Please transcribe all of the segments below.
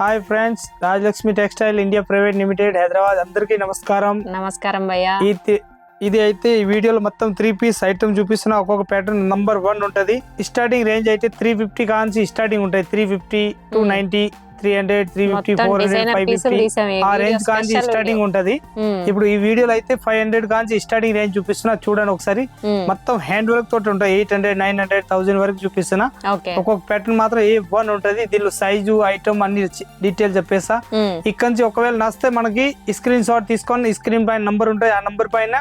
Hi friends Rajalakshmi textile India private limited Hyderabad అందరికీ నమస్కారం. నమస్కారం భయ్యా. ఇది అయితే ఈ వీడియోలో మొత్తం త్రీ పీస్ ఐటమ్ చూపిస్తున్న ఒక్కొక్క ప్యాటర్న్ నంబర్ వన్ ఉంటది. స్టార్టింగ్ రేంజ్ అయితే త్రీ ఫిఫ్టీ కాన్సి స్టార్టింగ్ ఉంటాయి. Three fifty two. Ninety three hundred three fifty four hundred five fifty ఆ వీడియో రేంజ్ కాంచి స్టార్టింగ్ ఉంటది. ఇప్పుడు ఈ వీడియోలో అయితే five hundred Kanchi starting range చూపిస్తున్నా. చూడండి ఒకసారి. మొత్తం హ్యాండ్ వర్క్ తోటి ఉంటాయి. Eight hundred nine hundred thousand వరకు చూపిస్తున్నా. ఒక్కొక్క ప్యాటర్న్ మాత్రం ఏ వన్ ఉంటది. దీనిలో సైజు ఐటమ్ అన్ని డీటెయిల్ చెప్పేస్తా. ఇక్కడ నుంచి ఒకవేళ నస్తే మనకి స్క్రీన్ షాట్ తీసుకొని స్క్రీన్ పైన నంబర్ ఉంటుంది ఆ నంబర్ పైన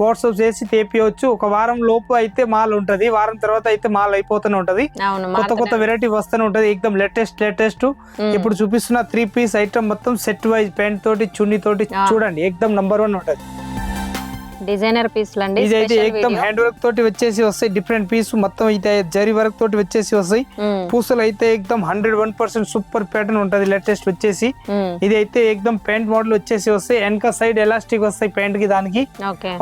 వాట్సాప్ చేసి తెప్పియవచ్చు ఒక వారం లోపు అయితే మాల్ ఉంటది. వారం తర్వాత అయితే మాల్ అయిపోతూనే ఉంటది. కొత్త కొత్త. వెరైటీ వస్తూనే ఉంటది. ఎక్దమ్ లేటెస్ట్ లేటెస్ట్ ఇప్పుడు చూపిస్తున్న త్రీ పీస్ ఐటమ్ మొత్తం సెట్ వైజ్ ప్యాంట్ తోటి చున్నీ తోటి. చూడండి. ఎక్దమ్ నంబర్ వన్ ఉంటది. డిజైనర్ పీసులు అండి ఇది అయితే వీడియో. హ్యాండ్ వర్క్ తోటి వచ్చేసి వస్తాయి. డిఫరెంట్ పీస్ మొత్తం అయితే జరీ వర్క్ తోటి వచ్చేసి వస్తాయి. పూసలు అయితే ఎక్దమ్ hundred one percent super pattern ఉంటది. లేటెస్ట్ వచ్చేసి. ఇది అయితే ఎక్దమ్ ప్యాంట్ మోడల్ వచ్చేసి వస్తాయి. వెనక సైడ్ ఎలాస్టిక్ వస్తాయి ప్యాంట్కి దానికి.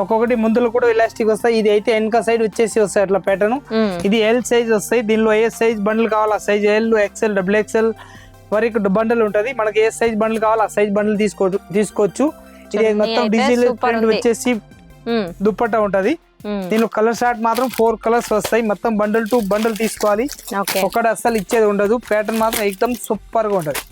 ఒక్కొక్కటి ముందులో కూడా ఎలాస్టిక్ వస్తాయి. ఇది అయితే వెనక సైడ్ వచ్చేసి వస్తాయి అట్లా ప్యాటర్న్ ఇది ఎల్ సైజ్ వస్తాయి. దీనిలో ఏ సైజ్ బండిల్ కావాలా size L XL double XL వరకు బండిల్ ఉంటది. మనకి ఏ సైజ్ బండిల్ కావాలా ఆ సైజ్ బండిల్ తీసుకోవచ్చు తీసుకోవచ్చు. ఇది మొత్తం డిజిటల్ ప్రింట్. వచ్చేసి దుప్పట్టా ఉంటది. దీనిలో కలర్ షార్ట్ మాత్రం ఫోర్ కలర్స్ వస్తాయి. మొత్తం బండిల్ టు బండిల్ తీసుకోవాలి. ఒకటి అస్సలు ఇచ్చేది ఉండదు. ప్యాటర్న్ మాత్రం ఎక్దమ్ సూపర్గా ఉంటది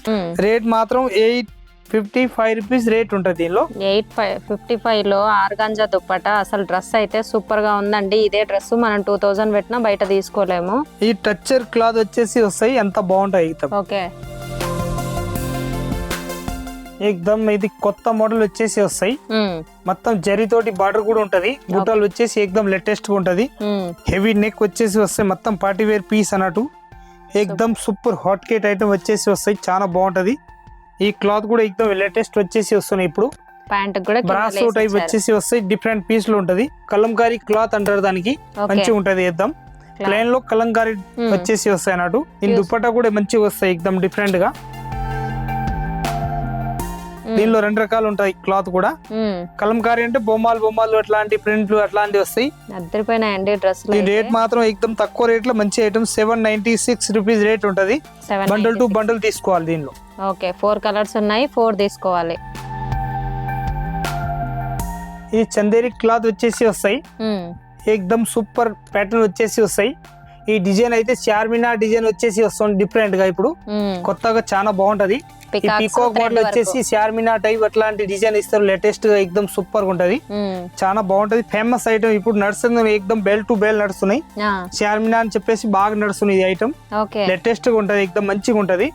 రేట్ మాత్రం eight fifty five rupees rate ఉంటుంది దీనిలో. ఎయిట్ ఫైవ్ ఫిఫ్టీ ఫైవ్లో ఆర్గాంజా దుప్పట అసలు డ్రెస్ అయితే సూపర్గా ఉందండి. ఇదే డ్రెస్ మనం టూ థౌజండ్ పెట్టినా బయట తీసుకోలేము. ఈ టచ్చర్ క్లాత్ వచ్చేసి వస్తాయి. ఎంత బాగుంటాయి ఓకే. ఎక్దమ్ ఇది కొత్త మోడల్ వచ్చేసి వస్తాయి. మొత్తం జరీతోటి బార్డర్ కూడా ఉంటది. బుట్టాలు వచ్చేసి ఎక్దమ్ లేటెస్ట్గా ఉంటది. హెవీ నెక్ వచ్చేసి వస్తాయి. మొత్తం పార్టీ వేర్ పీస్ అన్నట్టు. ఎక్దమ్ సూపర్. హాట్ కేట్ ఐటమ్ వచ్చేసి వస్తాయి. చాలా బాగుంటది. ఈ క్లాత్ కూడా ఎక్దమ్ లేటెస్ట్ వచ్చేసి వస్తున్నాయి ఇప్పుడు. ప్యాంట్ కూడా బ్రాసో టైప్. వచ్చేసి వస్తాయి. డిఫరెంట్ పీస్లో ఉంటది. కలంకారీ క్లాత్ అంటారు దానికి. మంచిగా ఉంటది Cloth. ప్లేన్లో కలంకారీ వచ్చేసి వస్తాయి అన్నట్టు. దీని Use. దుప్పట్టా కూడా మంచిగా వస్తాయి ఎక్దమ్ డిఫరెంట్గా. దీనిలో రెండు రకాలు ఉంటాయి క్లాత్ కూడా. కలంకారీ అంటే బొమ్మలు బొమ్మలు అట్లాంటి ప్రింట్లు అట్లాంటివి వస్తాయి. అద్దరిపోయినాయండి రేట్ మాత్రం ఎక్దమ్ తక్కువ రేట్లో మంచి item seven ninety six rupees rate ఉంటది. బండల్ టు బండల్ తీసుకోవాలి దీనిలో. ఓకే ఫోర్ కలర్స్ ఉన్నాయి ఫోర్ తీసుకోవాలి. ఇది చందేరి క్లాత్ వచ్చేసి వస్తాయి. ఎక్దమ్ సూపర్ ప్యాటర్న్ వచ్చేసి వస్తాయి. ఈ డిజైన్ అయితే చార్మినార్ డిజైన్ వచ్చేసి వస్తుంది డిఫరెంట్గా ఇప్పుడు కొత్తగా చాలా బాగుంటది. ఈ పీకాక్ మోడల్. వచ్చేసి చార్మినార్ టైప్ అట్లాంటి డిజైన్ ఇస్తారు. లేటెస్ట్గా ఎక్దమ్ సూపర్గా ఉంటది. ఉమ్, చాలా బాగుంటది. ఫేమస్ ఐటమ్ ఇప్పుడు నడుస్తుంది ఎక్దమ్ బెల్ టు బెల్ నడుస్తున్నాయి. ఆ, చార్మినార్ అని చెప్పేసి బాగా నడుస్తుంది ఈ ఐటమ్ లేటెస్ట్గా ఉంటది. ఎక్దమ్ మంచిగా ఉంటది.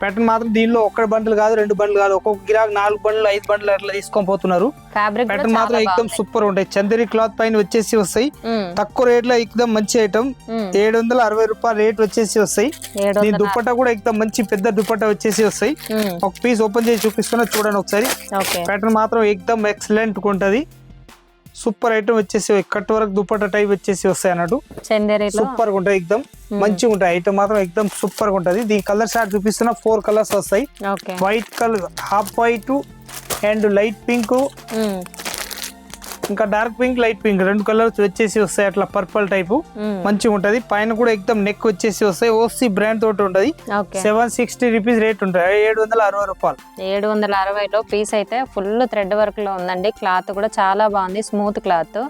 ప్యాటర్న్ మాత్రం దీనిలో ఒక్క బండ్లు కాదు రెండు బండ్లు కాదు. ఒక్కొక్క గిరాక్ నాలుగు బండ్లు ఐదు బండ్లు అట్లా తీసుకొని పోతున్నారు. ప్యాటర్న్ మాత్రం ఎక్దమ్. సూపర్ ఉంటాయి. చందేరి క్లాత్ పైన వచ్చేసి వస్తాయి. ఉమ్, తక్కువ రేట్లో ఎక్దమ్ మంచి ఐటమ్ ఏడు వందల అరవై రూపాయలు రేట్ వచ్చేసి వస్తాయి. దీని వందల దుప్పట్టా కూడా ఎక్దమ్ మంచి పెద్ద దుప్పట్టా వచ్చేసి వస్తాయి. ఒక పీస్ ఓపెన్ చేసి చూపిస్తున్నా చూడండి ఒకసారి. ప్యాటర్న్ మాత్రం ఎక్దమ్ ఎక్సలెంట్ ఉంటది. సూపర్ ఐటమ్ వచ్చేసి కట్ వర్క్ దుప్పట్టా టైప్ వచ్చేసి వస్తాయి అన్నట్టు. సూపర్గా ఉంటుంది ఎక్దమ్ మంచిగా ఉంటాయి. ఐటమ్ మాత్రం ఎక్దమ్ సూపర్గా ఉంటది. దీని కలర్ షార్ట్ చూపిస్తున్నా ఫోర్ కలర్స్ వస్తాయి. White colour half white and light pink. ఇంకా డార్క్ పింక్ లైట్ పింక్ రెండు కలర్స్ వచ్చేసి వస్తాయి. అట్లా పర్పుల్ టైపు ఉమ్, మంచిగా ఉంటది. పైన కూడా ఎక్దమ్ నెక్ వచ్చేసి వస్తాయి. ఓసీ బ్రాండ్ తోటి ఉంటది. సెవెన్ సిక్స్టీ రూపీస్ రేట్ ఉంటుంది. ఏడు వందల అరవై రూపాయలు. ఏడు వందల అరవైలో పీస్ అయితే ఫుల్ థ్రెడ్ వర్క్లో ఉందండి. క్లాత్ కూడా చాలా బాగుంది. స్మూత్ క్లాత్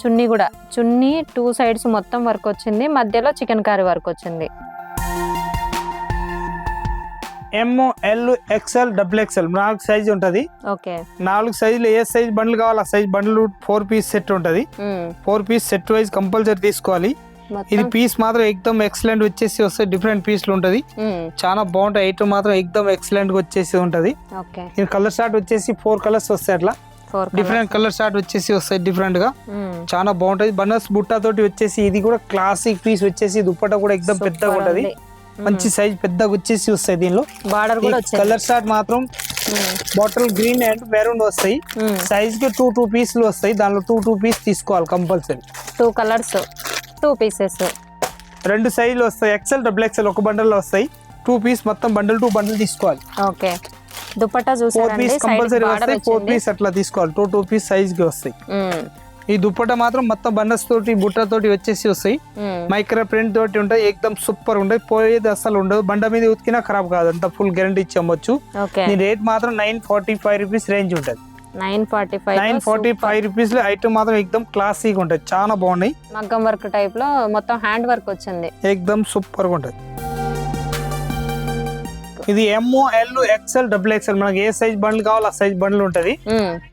చున్నీ కూడా. చున్నీ టూ సైడ్స్ మొత్తం వర్క్ వచ్చింది. మధ్యలో చికెన్ కర్రీ వర్క్ వచ్చింది. M L XL double XL నాలుగు సైజ్ ఉంటది. ఓకే. నాలుగు సైజులు ఏ సైజ్ బండ్లు కావాలి ఆ సైజ్ బండ్లు ఫోర్ పీస్ సెట్ ఉంటది. Four piece set wise compulsory తీసుకోవాలి. ఇది పీస్ మాత్రం ఎక్దమ్ ఎక్సలెంట్ వచ్చేసి వస్తాయి డిఫరెంట్ పీస్లు ఉంటది. చాలా బాగుంటాయి. ఐటమ్ మాత్రం ఎక్దమ్ ఎక్సలెంట్గా వచ్చేసి ఉంటది. ఇది కలర్ షార్ట్ వచ్చేసి ఫోర్ కలర్స్ వస్తాయి అట్లా. ఫోర్ డిఫరెంట్ కలర్ షార్ట్ వచ్చేసి వస్తాయి డిఫరెంట్గా. చాలా బాగుంటది బనస్ బుట్టా తోటి వచ్చేసి ఇది కూడా క్లాసిక్ పీస్ వచ్చేసి దుప్పట కూడా ఎక్దమ్ పెద్దగా ఉంటది. మంచి సైజ్ పెద్దగా వచ్చేసి వస్తాయి దీనిలో. బార్డర్ కూడా కలర్ షార్ట్ మాత్రం బాటిల్ గ్రీన్ అండ్ మెరూన్ వస్తాయి. సైజ్కి టూ టూ పీస్లు వస్తాయి. దానిలో టూ టూ పీస్ తీసుకోవాలి compulsory two colours two pieces రెండు సైజులు వస్తాయి. ఎక్సెల్ డబుల్ ఎక్సెల్ ఒక బండల్ వస్తాయి. టూ పీస్ మొత్తం బండల్ టూ బండల్ తీసుకోవాలి. ఓకే దుపట్టా ఫోర్ చూసారండి పీస్ సైడ్ కంపల్సరీ వస్తాయి. ఫోర్ పీస్ అట్లా తీసుకోవాలి. టూ టూ పీస్ సైజ్కి వస్తాయి. ఈ దుప్పట మాత్రం మొత్తం బండస్ తోటి బుట్ట తోటి వచ్చేసి వస్తాయి. మైక్రో ప్రింట్ తోటి ఉంటాయి ఎక్దమ్ సూపర్ ఉంటాయి. పోయేది అసలు ఉండదు. బండ మీద ఉతికినా ఖరాబ్ కాదు. అంత ఫుల్ గ్యారంటీ ఇచ్చి అమ్మొచ్చు దీని రేట్ మాత్రం nine forty five rupees range ఉంటుంది. Nine forty five nine forty five రూపీస్లో ఐటమ్ మాత్రం ఎక్దమ్ క్లాసిక్ ఉంటుంది చాలా బాగున్నాయి. మగ్గం వర్క్ టైప్లో మొత్తం హ్యాండ్ వర్క్ వచ్చింది. ఎక్దమ్ సూపర్గా ఉంటుంది. ఇది M L XL double XL మనకి ఏ సైజ్ బండ్లు కావాలో ఆ సైజ్ బండ్లు ఉంటది.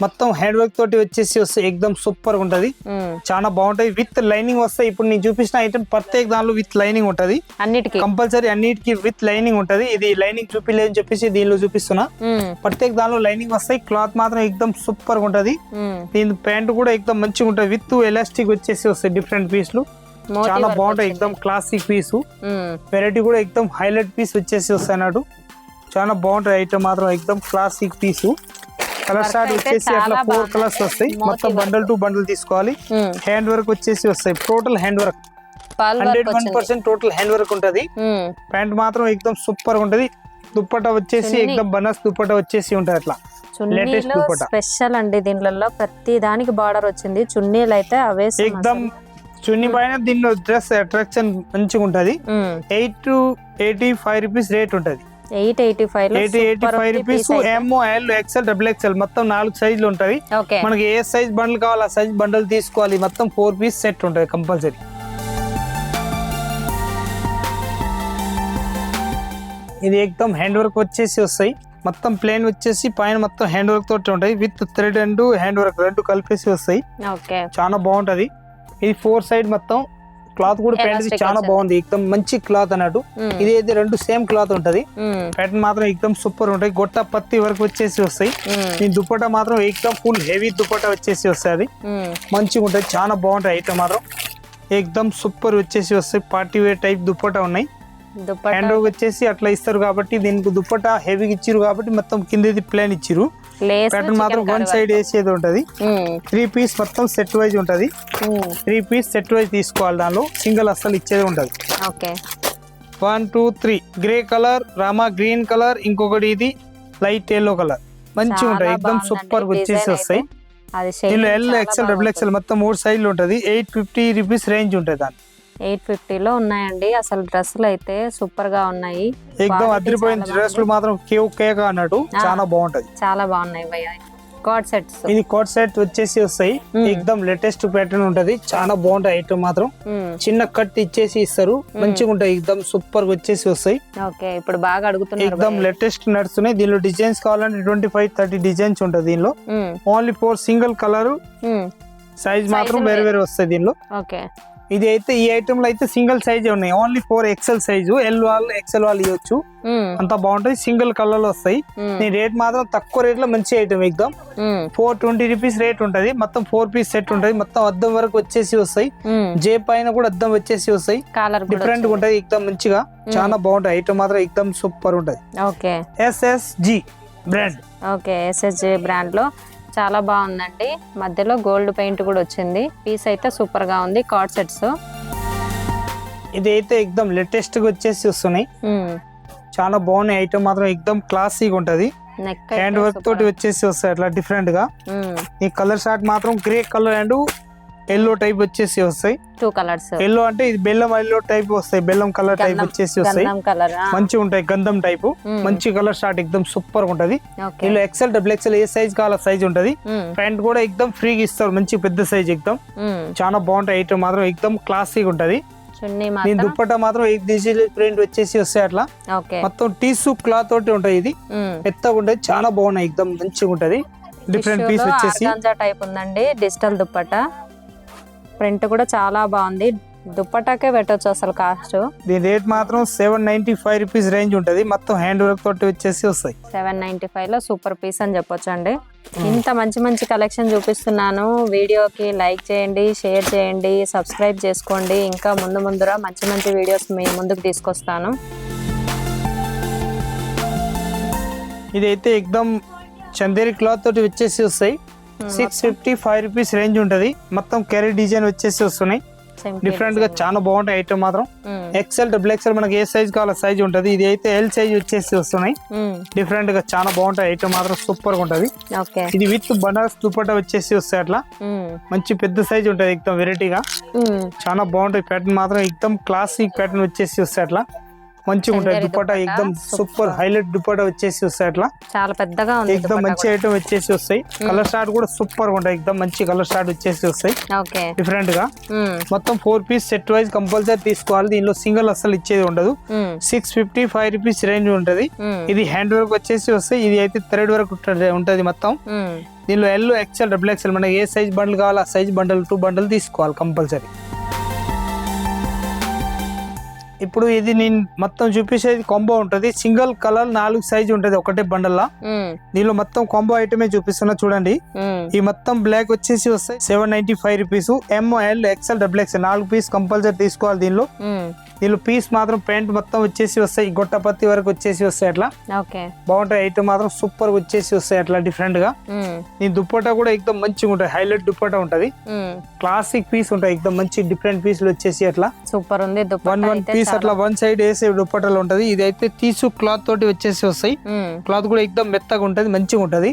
మొత్తం హ్యాండ్ వర్క్ తోటి వచ్చేసి వస్తే ఎక్దమ్ సూపర్గా ఉంటది చాలా బాగుంటాయి విత్ లైనింగ్ వస్తాయి ఇప్పుడు నేను చూపించిన ఐటమ్ ప్రత్యేక దానిలో విత్ లైనింగ్ ఉంటది. అన్నిటికీ. కంపల్సరీ అన్నిటికి విత్ లైనింగ్ ఉంటది. ఇది లైనింగ్ చూపిలేదని చెప్పేసి దీనిలో చూపిస్తున్నా. ప్రత్యేక దానిలో లైనింగ్ వస్తాయి క్లాత్ మాత్రం ఎక్దమ్ సూపర్గా ఉంటది దీని ప్యాంట్ కూడా ఎక్దమ్ మంచిగా ఉంటుంది. విత్ ఎలాస్టిక్ వచ్చేసి వస్తాయి డిఫరెంట్ పీస్లు చాలా బాగుంటాయి. ఎక్దమ్ క్లాసిక్ పీసు వెరైటీ కూడా ఎక్దమ్ హైలైట్ పీస్ వచ్చేసి వస్తాయి అన్నట్టు. చాలా బాగుంటాయి ఐటమ్ మాత్రం ఎక్దమ్ క్లాసిక్ పీసు కలర్ స్టార్ట్ వచ్చేసి అట్లా ఫోర్. కలర్స్ వస్తాయి. మోతీ మొత్తం. బండల్ టు బండల్ తీసుకోవాలి. హ్యాండ్ వర్క్ వచ్చేసి వస్తాయి. Total hand work hundred one percent total hand work ఉంటది. ప్యాంట్ మాత్రం ఎక్దమ్ సూపర్ ఉంటది. దుప్పట వచ్చేసి. ఎక్దమ్ బనస్ దుప్పట వచ్చేసి ఉంటది అట్లా. చున్నీలో. స్పెషల్ అండి దీనిలో ప్రతి దానికి బార్డర్ వచ్చింది. చున్నీలు అయితే అవే ఎక్దమ్. చున్నీ పైన దీనిలో డ్రెస్ అట్రాక్షన్ మంచిగా ఉంటది eight two eighty five rupees rate ఉంటది. Eight eighty five eighty eighty five rupees. M L XL double XL మొత్తం నాలుగు సైజులు ఓకే. మనకి ఏ సైజ్ బండ్లు కావాలో ఆ సైజ్ బండల్ తీసుకోవాలి. మొత్తం ఫోర్ పీస్ సెట్ ఉంటుంది కంపల్సరీ ఇది ఎక్దమ్ హ్యాండ్ వర్క్ వచ్చేసి వస్తాయి. మొత్తం ప్లేన్ వచ్చేసి పైన మొత్తం హ్యాండ్ వర్క్ తోటి ఉంటాయి. With thread and hand work రెండు కలిపేసి వస్తాయి. చాలా బాగుంటది. ఇది ఫోర్ సైడ్ మొత్తం క్లాత్ కూడా ప్యాంట్ చాలా. బాగుంది. ఎక్దమ్ మంచి క్లాత్ అన్నట్టు. ఇది అయితే రెండు సేమ్ క్లాత్ ఉంటది. ప్యాటర్న్ మాత్రం ఎక్దమ్ సూపర్ ఉంటాయి గొట్ట పత్తి వరకు వచ్చేసి వస్తాయి. ఈ దుప్పట మాత్రం ఎక్దమ్ ఫుల్ హెవీ దుప్పట వచ్చేసి వస్తుంది. మంచిగా ఉంటుంది. చాలా బాగుంటాయి ఐటమ్ మాత్రం. ఎక్దమ్ సూపర్ వచ్చేసి వస్తాయి. పార్టీ వేర్ టైప్ దుప్పట ఉన్నాయి. హ్యాండ్ వచ్చేసి అట్లా ఇస్తారు కాబట్టి దీనికి దుప్పట హెవీగా ఇచ్చిరు కాబట్టి మొత్తం కిందది ప్లాన్ ఇచ్చిరు ప్యాటర్న్ మాత్రం వన్ సైడ్ వేసేది ఉంటది. త్రీ పీస్ మొత్తం సెట్ వైజ్ ఉంటది. త్రీ పీస్ సెట్ వైజ్ తీసుకోవాలి దానిలో. సింగిల్ అస్సలు ఇచ్చేది ఉంటది okay one two three grey colour Rama green colour ఇంకొకటి ఇది లైట్ ఎల్లో కలర్ మంచిగా ఉంటాయి. ఎక్దమ్ సూపర్ వచ్చేసి వస్తాయి. దీనిలో ఎల్ ఎక్సెల్ డబుల్ ఎక్సెల్ మొత్తం మూడు సైజులు ఉంటది. ఎయిట్ ఫిఫ్టీ రూపీస్ రేంజ్ ఉంటుంది దాని ఎయిట్ ఫిఫ్టీలో ఉన్నాయండి. అసలు డ్రెస్సులు అయితే సూపర్గా ఉన్నాయి Quality అదిరిపోయిన చాలా డ్రెస్లు మాత్రం కేవ్ కేక్ అన్నట్టు. చాలా బాగుంటది. చాలా బాగున్నాయి భయ్య. కార్డ్ సెట్స్ ఇది కోట్ సెట్ వచ్చేసి వస్తాయి. ఎక్దమ్ లేటెస్ట్ ప్యాటర్న్ ఉంటది. చాలా బాగుంటాయి ఐటమ్ మాత్రం. చిన్న కట్ ఇచ్చేసి ఇస్తారు. మంచిగా ఉంటాయి. ఎక్దమ్ సూపర్ వచ్చేసి వస్తాయి. ఓకే ఇప్పుడు బాగా అడుగుతున్నారు ఎక్దమ్ భయ్య. లేటెస్ట్ నడుస్తున్నాయి. దీనిలో డిజైన్స్ కావాలంటే ట్వంటీ ఫైవ్ థర్టీ డిజైన్స్ ఉంటుంది దీనిలో. Only four single colour size మాత్రం వేరే. వేరే వస్తాయి దీనిలో. ఓకే. ఇది అయితే ఈ ఐటమ్లో అయితే సింగిల్ సైజ్ ఉన్నాయి. Only four XL size L వాళ్ళు ఎక్సెల్ వాళ్ళు ఇవ్వచ్చు. అంత బాగుంటాయి. సింగిల్ కలర్లో వస్తాయి. ఉమ్, నీ రేట్ మాత్రం తక్కువ రేట్లో మంచి ఐటమ్ ఎగ్దాం ఫోర్ ట్వంటీ రూపీస్ రేట్ ఉంటది. మొత్తం ఫోర్ పీస్ సెట్ ఉంటది. మొత్తం అద్దం వరకు వచ్చేసి వస్తాయి. జే పైన కూడా అద్దం వచ్చేసి వస్తాయి. డిఫరెంట్గా. ఉంటది. ఎగ్దమ్ మంచిగా. చాలా బాగుంటాయి. ఐటమ్ మాత్రం ఎగ్దమ్ సూపర్ ఉంటది. Okay. SS G brand okay. SSJ బ్రాండ్లో చాలా బాగుందండి. మధ్యలో గోల్డ్ పెయింట్ కూడా వచ్చింది. పీస్ అయితే సూపర్గా ఉంది కార్డ్ సెట్స్. ఇది అయితే ఎగ్దమ్ లేటెస్ట్గా వచ్చేసి వస్తున్నాయి. చాలా బాగున్నాయి. ఐటమ్ మాత్రం ఎగ్దమ్ క్లాసీగా ఉంటది. హ్యాండ్ వర్క్ తోటి వచ్చేసి వస్తాయి అట్లా డిఫరెంట్గా ఈ కలర్ షార్ట్ మాత్రం grey colour and yellow type వచ్చేసి వస్తాయి. టూ కలర్స్ ఎల్లో అంటే ఇది బెల్లం ఎల్లో టైప్ వస్తాయి. బెల్లం కలర్ టైప్ వచ్చేసి వస్తాయి. మంచిగా ఉంటాయి గంధం టైపు మంచి కలర్ షార్ట్ ఎక్దమ్ సూపర్ ఉంటది. దీనిలో ఎక్సెల్ డబుల్ ఎక్సెల్ ఏ సైజ్ కావాల సైజ్ ఉంటది. ప్యాంట్ కూడా ఎక్దమ్ ఫ్రీగా ఇస్తారు మంచి పెద్ద సైజ్ ఎక్దమ్ చాలా బాగుంటాయి ఐటమ్ మాత్రం ఎక్దమ్ క్లాసీగా ఉంటది. దీని మాత్రం? దుప్పట మాత్రం డిజిటల్ ప్రింట్ వచ్చేసి వస్తాయి అట్లా. మొత్తం టీసు క్లాత్ తోటి ఉంటాయి ఇది. మెత్తగా ఉంటది చాలా బాగున్నాయి ఎక్దమ్ మంచిగా ఉంటది. డిఫరెంట్ పీస్ వచ్చేసి. టైప్ ఉందండి డిజిటల్ దుప్పట. ప్రింట్ కూడా చాలా బాగుంది. దుప్పటాకే పెట్టొచ్చు అసలు కాస్ట్. దీని రేట్ మాత్రం seven ninety five rupees range ఉంటది. మొత్తం హ్యాండ్ వర్క్ తోటి వచ్చేసి వస్తాయి. సెవెన్ నైన్టీ ఫైవ్లో సూపర్ పీస్ అని చెప్పొచ్చు అండి ఇంత మంచి మంచి కలెక్షన్ చూపిస్తున్నాను. వీడియోకి లైక్ చేయండి షేర్ చేయండి సబ్స్క్రైబ్ చేసుకోండి. ఇంకా ముందు ముందురా మంచి మంచి వీడియోస్ మీ ముందుకు తీసుకొస్తాను. ఇదైతే ఎక్దమ్ చందేరి క్లాత్ తోటి వచ్చేసి వస్తాయి. Six fifty five rupees range ఉంటది. మొత్తం క్యారీ డిజైన్ వచ్చేసి వస్తున్నాయి. డిఫరెంట్గా design. చాలా బాగుంటాయి ఐటమ్ మాత్రం. ఎక్సెల్ డబుల్ ఎక్సెల్ మనకి ఏ సైజ్ కావాలో సైజ్ ఉంటది. ఇది అయితే ఎల్ సైజ్ వచ్చేసి వస్తున్నాయి. డిఫరెంట్గా చాలా బాగుంటాయి. ఐటమ్ మాత్రం సూపర్గా ఉంటది. ఇది విత్ బనారస్ దుపట్టా వచ్చేసి వస్తాయి అట్లా. ఉమ్, మంచి పెద్ద సైజ్ ఉంటది. ఎక్దమ్ వెరైటీగా చాలా బాగుంటాయి ప్యాటర్న్ మాత్రం. ఎక్దమ్ క్లాసిక్ ప్యాటర్న్ వచ్చేసి వస్తాయి అట్లా. మంచిగా ఉంటాయి. దుపట్టా ఎక్దమ్ సూపర్. హైలైట్ దుపట్టా వచ్చేసి వస్తాయి అట్లా. చాలా పెద్దగా ఉంది ఎక్దమ్ మంచి ఐటమ్ వచ్చేసి వస్తాయి. కలర్ స్టార్ట్ కూడా సూపర్గా ఉంటాయి. ఎక్దమ్ మంచి కలర్ స్టార్ట్ వచ్చేసి వస్తాయి. డిఫరెంట్గా. మొత్తం four piece set wise compulsory తీసుకోవాలి. దీనిలో సింగిల్ అసలు ఇచ్చేది ఉండదు. Six fifty five rupees range ఉంటది. ఇది హ్యాండ్ వర్క్ వచ్చేసి వస్తాయి. ఇది అయితే థర్డ్ వరకు ఉంటది- మొత్తం. దీనిలో ఎల్ ఎక్సెల్ డబుల్ ఎక్సెల్ మనకి ఏ సైజ్ బండిల్ కావాలో ఆ సైజ్ బండల్ టూ బండల్ తీసుకోవాలి కంపల్సరీ ఇప్పుడు ఇది నేను మొత్తం చూపించేది కాంబో ఉంటది. సింగిల్ కలర్ నాలుగు సైజ్ ఉంటది ఒకటే బండల్లా. దీనిలో మొత్తం కాంబో ఐటమే చూపిస్తున్నా చూడండి. ఈ మొత్తం బ్లాక్ వచ్చేసి వస్తాయి. Seven ninety five rupees M L XL double XL నాలుగు పీస్ కంపల్సరీ తీసుకోవాలి దీనిలో. దీనిలో పీస్ మాత్రం ప్యాంట్ మొత్తం వచ్చేసి వస్తాయి. గొట్టపత్తి వరకు వచ్చేసి వస్తాయి అట్లా. బాగుంటాయి. ఐటమ్ మాత్రం సూపర్ వచ్చేసి వస్తాయి అట్లా డిఫరెంట్గా. దీని దుప్పటా కూడా ఎక్దమ్ మంచిగా ఉంటాయి. హైలైట్ దుప్పటా ఉంటది. క్లాసిక్ పీస్ ఉంటాయి. ఎక్దమ్ మంచి డిఫరెంట్ పీసులు వచ్చేసి అట్లా. సూపర్ ఉంది. వన్ వన్ పీస్ అట్లా వన్ సైడ్ వేసే దుప్పటాలు ఉంటది. ఇది అయితే తీసు క్లాత్ తోటి వచ్చేసి వస్తాయి. క్లాత్ కూడా ఎక్దమ్ మెత్తగా ఉంటది మంచిగా ఉంటది.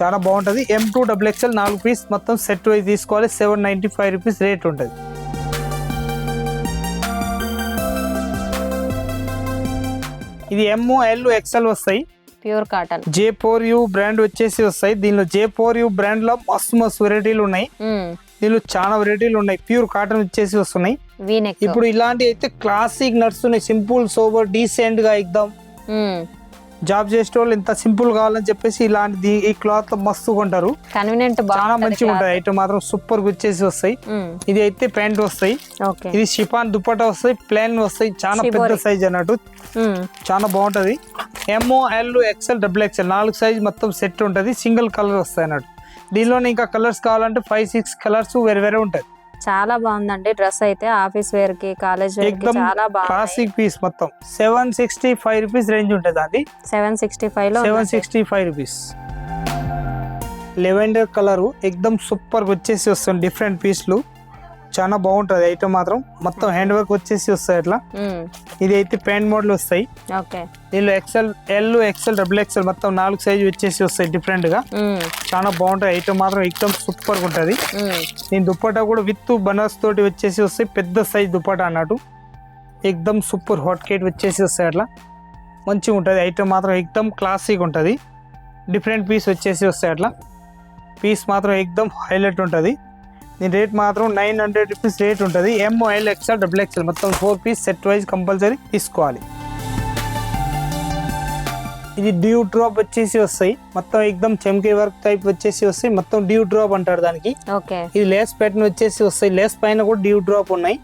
చాలా బాగుంటది. ఎం టూ డబుల్ ఎక్స్ఎల్ నాలుగు పీస్ మొత్తం సెట్ వైజ్ తీసుకోవాలి. Seven ninety five rupees rate ఉంటది. ఇది ఎమ్ ఎల్ ఎక్స్ఎల్ వస్తాయి. Pure cotton. J four U brand వచ్చేసి వస్తాయి. దీనిలో జే ఫోర్ యూ బ్రాండ్లో మస్తు మస్తు వెరైటీలు ఉన్నాయి. దీనిలో చాలా వెరైటీలు ఉన్నాయి. ప్యూర్ కాటన్ వచ్చేసి వస్తున్నాయి. ఇప్పుడు ఇలాంటి అయితే క్లాసిక్ నడుస్తున్నాయి సింపుల్ సోబర్ డీసెంట్గా ఉమ్, జాబ్ చేసే వాళ్ళు ఇంత సింపుల్ కావాలని చెప్పేసి ఇలాంటి దీ- ఈ క్లాత్ మస్తు కొంటారు. కన్వీనియంట్ చాలా మంచిగా ఉంటాయి. ఐటమ్ మాత్రం సూపర్గా వచ్చేసి వస్తాయి. ఉమ్, ఇది అయితే ప్యాంట్ వస్తాయి. ఇది షిఫాన్ దుపట్టా వస్తాయి. ప్లేన్ వస్తాయి. చాలా పెద్ద. సైజ్ అన్నట్టు. ఉమ్, చాలా బాగుంటది. M O L XL double XL నాలుగు సైజ్ మొత్తం సెట్ ఉంటది. సింగిల్ కలర్ వస్తాయి అన్నట్టు. దీనిలోనే ఇంకా కలర్స్ కావాలంటే ఫైవ్ సిక్స్ కలర్స్ వేరే వేరే ఉంటాయి. చాలా బాగుందండి. డ్రెస్ అయితే ఆఫీస్ వేర్కి కాలేజ్ వేర్కి ఎక్దమ్ చాలా బాగుంది క్లాసిక్ పీస్ మొత్తం. Seven sixty five rupees range ఉంటుంది అది సెవెన్ సిక్స్టీ ఫైవ్లో seven sixty five rupees. Lavender colour ఎక్దమ్ super వచ్చేసి వస్తుంది. డిఫరెంట్ పీస్లు. చాలా బాగుంటుంది ఐటమ్ మాత్రం. మొత్తం హ్యాండ్ వర్క్ వచ్చేసి వస్తాయి అట్లా. ఇది అయితే ప్యాంట్ మోడల్ వస్తాయి. దీనిలో XL L XL double XL మొత్తం నాలుగు సైజ్ వచ్చేసి వస్తాయి డిఫరెంట్గా. చాలా బాగుంటాయి ఐటమ్ మాత్రం. ఎక్దమ్ సూపర్గా ఉంటది దీని దుప్పటా కూడా విత్ బనారస్ తోటి వచ్చేసి వస్తాయి. పెద్ద సైజ్ దుప్పటా అన్నట్టు. ఎక్దమ్ సూపర్ హాట్ కేట్ వచ్చేసి వస్తాయి అట్లా. మంచిగా ఉంటుంది. ఐటమ్ మాత్రం ఎక్దమ్ క్లాసిక్ ఉంటుంది. డిఫరెంట్ పీస్ వచ్చేసి వస్తాయి అట్లా. పీస్ మాత్రం ఎక్దమ్ హైలైట్ ఉంటుంది. దీని రేట్ మాత్రం నైన్ హండ్రెడ్ రూపీస్ రేట్ ఉంటుంది. M O L XL double XL మొత్తం four piece set wise compulsory తీసుకోవాలి. ఇది డ్యూ డ్రాప్ వచ్చేసి వస్తాయి. మొత్తం ఎక్దమ్ చెమ్కే వర్క్ టైప్ వచ్చేసి వస్తాయి. మొత్తం డ్యూ డ్రాప్ అంటారు దానికి. ఇది లేస్ ప్యాటర్న్ వచ్చేసి వస్తాయి. లేస్ పైన కూడా డ్యూ డ్రాప్ ఉన్నాయి.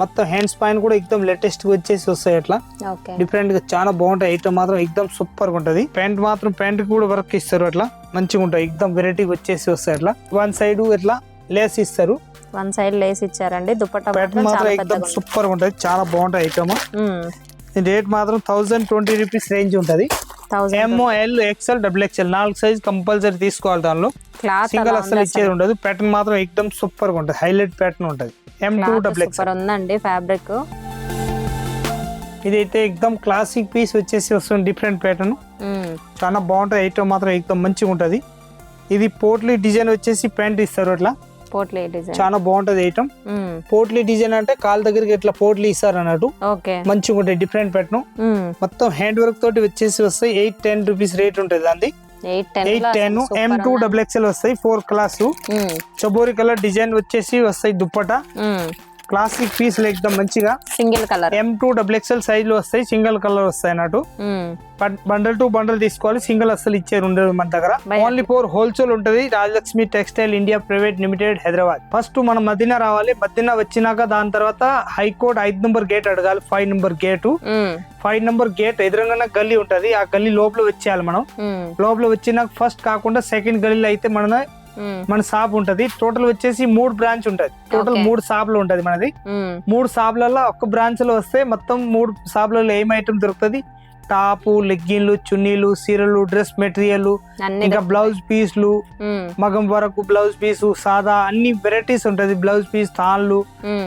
మొత్తం హ్యాండ్స్ పైన కూడా ఎక్దమ్ లేటెస్ట్ వచ్చేసి వస్తాయి అట్లా. డిఫరెంట్గా చాలా బాగుంటాయి. ఐటమ్ మాత్రం ఎక్దమ్ సూపర్గా ఉంటది. ప్యాంట్ మాత్రం ప్యాంట్ కూడా వర్క్ ఇస్తారు అట్లా. మంచిగా ఉంటాయి. ఎక్దమ్ వెరైటీ వచ్చేసి వస్తాయి అట్లా. వన్ సైడ్ ఇట్లా లేస్ ఇస్తారు వన్ సైడ్ లేస్ ఇచ్చారండి ప్యాటర్న్ మాత్రం ఎక్దమ్. సూపర్ ఉంటది. చాలా బాగుంటాయి ఐటమ్. రేట్ మాత్రం థౌసండ్ ట్వంటీ రూపీస్ రేంజ్ ఉంటది. Thousand M O L XL double XL నాలుగు సైజ్ కంపల్సరీ తీసుకోవాలి దానిలో. సింగిల్ అసలు ఇచ్చేది ఉండదు. ప్యాటర్న్ మాత్రం ఎక్దమ్ సూపర్గా ఉంటుంది. హైలైట్ ప్యాటర్న్ ఉంటది ఎం టూ డబుల్ ఎక్స్ఎల్ ఉందండి ఫ్యాబ్రిక్ ఇదైతే ఎక్దమ్ క్లాసిక్ పీస్ వచ్చేసి వస్తుంది డిఫరెంట్ ప్యాటర్న్ చాలా బాగుంటుంది. ఐటమ్ మాత్రం ఎక్దమ్ మంచిగా ఉంటుంది ఇది పోట్లీ డిజైన్ వచ్చేసి ప్యాంట్ ఇస్తారు అట్లా. పోట్లీ డిజైన్. చాలా బాగుంటది ఐటమ్ పోట్లీ డిజైన్ అంటే కాల్ దగ్గరికి ఇట్లా పోట్లీ ఇస్తారు అన్నట్టు ఓకే. మంచిగా ఉంటాయి డిఫరెంట్ ప్యాటర్న్ మొత్తం హ్యాండ్ వర్క్ తోటి వచ్చేసి వస్తాయి ఎయిట్ టెన్ రూపీస్ రేట్ ఉంటుంది అంది eight ten eight ten M to double XL వస్తాయి ఫోర్ క్లాస్ చబోరి కలర్ డిజైన్ వచ్చేసి వస్తాయి దుప్పట. క్లాసిక్ పీస్ ఎక్దమ్ మంచిగా single colour M to double XL సైజ్లో వస్తాయి సింగిల్ కలర్ వస్తాయి అన్నట్టు. బండల్ టు బండల్ తీసుకోవాలి సింగిల్ అస్సలు ఇచ్చారు ఉండదు మన దగ్గర. ఓన్లీ ఫోర్ హోల్సేల్ ఉంటది Rajalakshmi textile India private limited Hyderabad first మనం మదీనా రావాలి మదీనా వచ్చినాక దాని తర్వాత హైకోర్ట్ ఐదు నెంబర్ గేట్ అడగాలి five number gate five number gate ఎదురుగానే గల్లీ ఉంటది ఆ గల్లీ లోపల వచ్చేయాలి మనం. లోపల వచ్చినాక ఫస్ట్ కాకుండా సెకండ్ గల్లీలో అయితే మన మన షాప్ ఉంటది. టోటల్ వచ్చేసి మూడు బ్రాంచ్ ఉంటది. టోటల్. మూడు షాపులు ఉంటది మనది. మూడు షాపులలో ఒక్క బ్రాంచ్లో వస్తే మొత్తం మూడు షాపులలో ఏం ఐటమ్ దొరుకుతుంది? టాపు లెగ్గిన్లు చున్నీలు సీరలు డ్రెస్ మెటీరియల్ ఇంకా బ్లౌజ్ పీస్లు మగం వరకు బ్లౌజ్ పీసు సాదా అన్ని వెరైటీస్ ఉంటది. బ్లౌజ్ పీస్ తాళ్ళు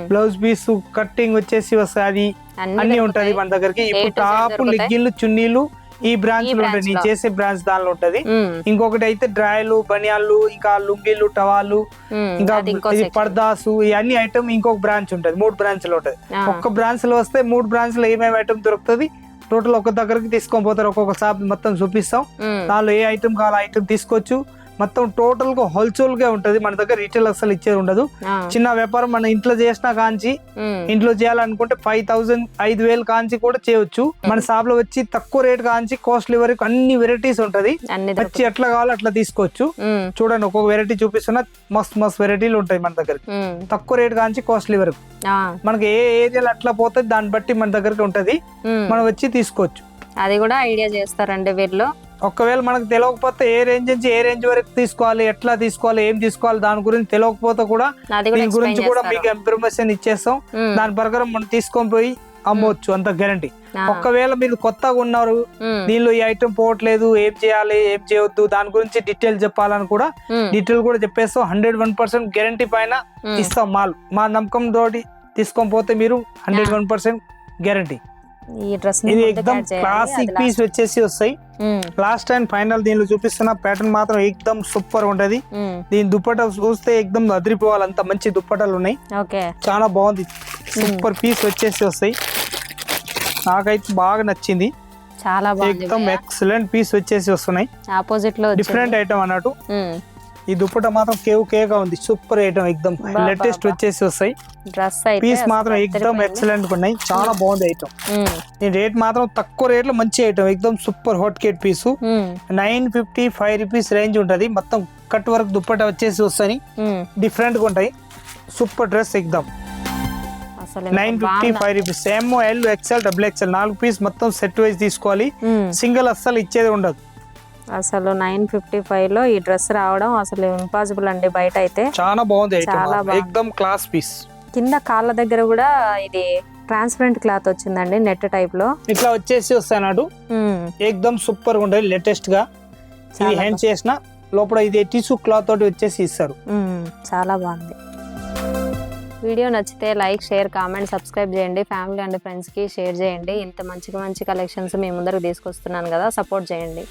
బ్లౌజ్ పీస్ కట్టింగ్ వచ్చేసి వస్తుంది. అన్ని ఉంటది. మన దగ్గరికి. ఇప్పుడు టాపు. లెగ్గిన్లు చున్నీలు ఈ బ్రాంచ్లో ఉంటది. నేను లో. చేసే బ్రాంచ్ దానిలో ఉంటది. ఇంకొకటి అయితే డ్రాయలు బనియాలు ఇంకా లుంగీలు టవాలు ఇంకా. పర్దాసు ఇవన్నీ ఐటమ్ ఇంకొక బ్రాంచ్ ఉంటది. మూడు బ్రాంచ్లో ఉంటది. ఒక్క బ్రాంచ్లో వస్తే మూడు బ్రాంచ్లో ఏమేమి ఐటమ్ దొరుకుతుంది? టోటల్ ఒక దగ్గరికి తీసుకొని పోతారు. ఒక్కొక్క షాప్ మొత్తం చూపిస్తాం. దానిలో ఏ ఐటమ్ కావాలో ఐటమ్ తీసుకోవచ్చు. మొత్తం టోటల్గా హోల్సేల్గా ఉంటది. మన దగ్గర రీటైల్ అసలు ఇచ్చేది ఉండదు. చిన్న వ్యాపారం మన ఇంట్లో చేసినా కాంచి ఇంట్లో చేయాలనుకుంటే ఫైవ్ థౌసండ్ ఐదు వేలు కాంచి కూడా చేయొచ్చు. మన షాప్లో వచ్చి తక్కువ రేట్ కాంచి కాస్ట్లీ వరకు అన్ని వెరైటీస్ ఉంటది. వచ్చి. ఎట్లా కావాలో అట్లా తీసుకోవచ్చు. చూడండి ఒక్కొక్క వెరైటీ చూపిస్తున్నా మస్తు మస్తు వెరైటీలు ఉంటాయి మన దగ్గర. తక్కువ రేట్ కాంచి కాస్ట్లీ వరకు. మనకి ఏ ఏరియాలో అట్లా పోతుంది దాన్ని బట్టి మన దగ్గరికి ఉంటది. మనం వచ్చి తీసుకోవచ్చు. అది కూడా ఐడియా చేస్తారండి వీళ్ళు. ఒకవేళ మనకు తెలియకపోతే ఏ రేంజ్ నుంచి ఏ రేంజ్ వరకు తీసుకోవాలి ఎట్లా తీసుకోవాలి ఏం తీసుకోవాలి దాని గురించి తెలియకపోతే కూడా దీని గురించి కూడా. మీకు ఇన్ఫర్మేషన్ ఇచ్చేస్తాం. దాని ప్రకారం మనం తీసుకొని పోయి అమ్మవచ్చు అంత గ్యారంటీ ఒకవేళ మీరు కొత్తగా ఉన్నారు దీనిలో ఈ ఐటమ్ పోవట్లేదు ఏం చేయాలి ఏం చేయొద్దు దాని గురించి డీటెయిల్ చెప్పాలని కూడా డీటెయిల్ కూడా చెప్పేస్తాం. హండ్రెడ్ వన్ పర్సెంట్ గ్యారంటీ పైన ఇస్తాం మాల్. మా నమ్మకం తోటి తీసుకొని పోతే మీరు హండ్రెడ్ వన్ పర్సెంట్ గ్యారంటీ ఈ డ్రెస్ ఇది ఎక్దమ్ క్లాసిక్ పీస్ వచ్చేసి వస్తాయి. లాస్ట్ అండ్ ఫైనల్ దీనిలో చూపిస్తున్న ప్యాటర్న్ మాత్రం ఎక్దమ్ సూపర్ ఉంటది. దీని దుప్పట చూస్తే ఎక్దమ్ అదిరిపోవాలి. అంత మంచి దుప్పటాలు ఉన్నాయి. చాలా బాగుంది. సూపర్ పీస్ వచ్చేసి వస్తాయి. నాకైతే బాగా నచ్చింది. చాలా ఎక్దమ్ ఎక్సలెంట్ పీస్ వచ్చేసి వస్తున్నాయి. ఆపోజిట్లో డిఫరెంట్ ఐటమ్ అన్నట్టు. Hmm. ఈ దుప్పట మాత్రం కేవ్ కేగా ఉంది. సూపర్ ఐటమ్ ఎక్దమ్ లేటెస్ట్. వచ్చేసి వస్తాయి. డ్రెస్ పీస్ మాత్రం ఎక్దమ్. ఎక్సలెంట్ ఉన్నాయి. చాలా బాగుంది ఐటమ్. ఈ రేట్ మాత్రం తక్కువ రేట్లో మంచి item ఎక్దమ్ super hot cake piece. Nine fifty five rupees range ఉంటది. మొత్తం కట్ వర్క్ దుప్పట వచ్చేసి వస్తాయి. డిఫరెంట్గా ఉంటాయి. Super dress ఎక్దమ్ nine fifty. Five rupees M L XL double XL నాలుగు పీస్ మొత్తం సెట్ వైజ్ తీసుకోవాలి. సింగిల్ అస్సలు ఇచ్చేది ఉండదు. అసలు నైన్ ఫిఫ్టీ ఫైవ్లో ఈ డ్రెస్ రావడం అసలు ఇంపాసిబుల్ అండి బయట అయితే. చాలా బాగుంది చాలా. ఎక్దమ్ క్లాస్ పీస్. కింద కాళ్ళ దగ్గర కూడా ఇది ట్రాన్స్పరెంట్ క్లాత్ వచ్చిందండి నెట్ టైప్లో. ఇట్లా వచ్చేసి వస్తాయి. ఎక్దమ్ సూపర్గా ఉంటుంది లేటెస్ట్గా. ఇది చాలా హ్యాండ్ చేసిన లోపల ఇది టిష్యూ క్లాత్ తోటి వచ్చేసి ఇస్తారు. చాలా బాగుంది. వీడియో నచ్చితే లైక్ షేర్ కామెంట్ సబ్స్క్రైబ్ చేయండి. ఫ్యామిలీ అండ్ ఫ్రెండ్స్కి షేర్ చేయండి. ఇంత మంచి మంచి కలెక్షన్స్ మీ ముందరకు తీసుకొస్తున్నాను కదా సపోర్ట్ చేయండి.